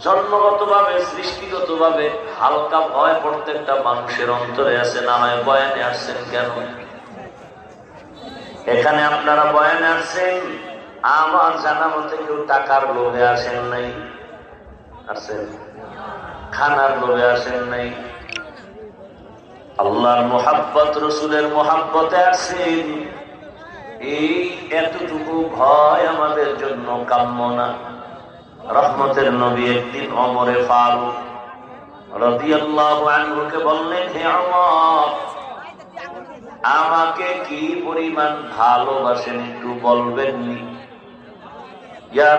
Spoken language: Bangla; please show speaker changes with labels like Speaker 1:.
Speaker 1: জন্মগতভাবে, সৃষ্টিগতভাবে হালকা ভয় প্রত্যেকটা মানুষের অন্তরে আছে, না হয় বয়ানে আসছেন কেন? এখানে আপনারা বয়ানে আসছেন, আমার জানা মতে কেউ টাকার লোভে আসেন নাই। আসেন? খানার লোভে আসেন নাই। আল্লাহর মোহাব্বত, রসুলের মোহাব্বতে আসেন এই এতটুকু ভয় আমাদের জন্য কাম্য না। রহমতের নবী একদিন অমরে ফারুক আনহুকে বললেন, হে অমর আমাকে কি পরিমাণ ভালোবাসেন একটু বলবেননি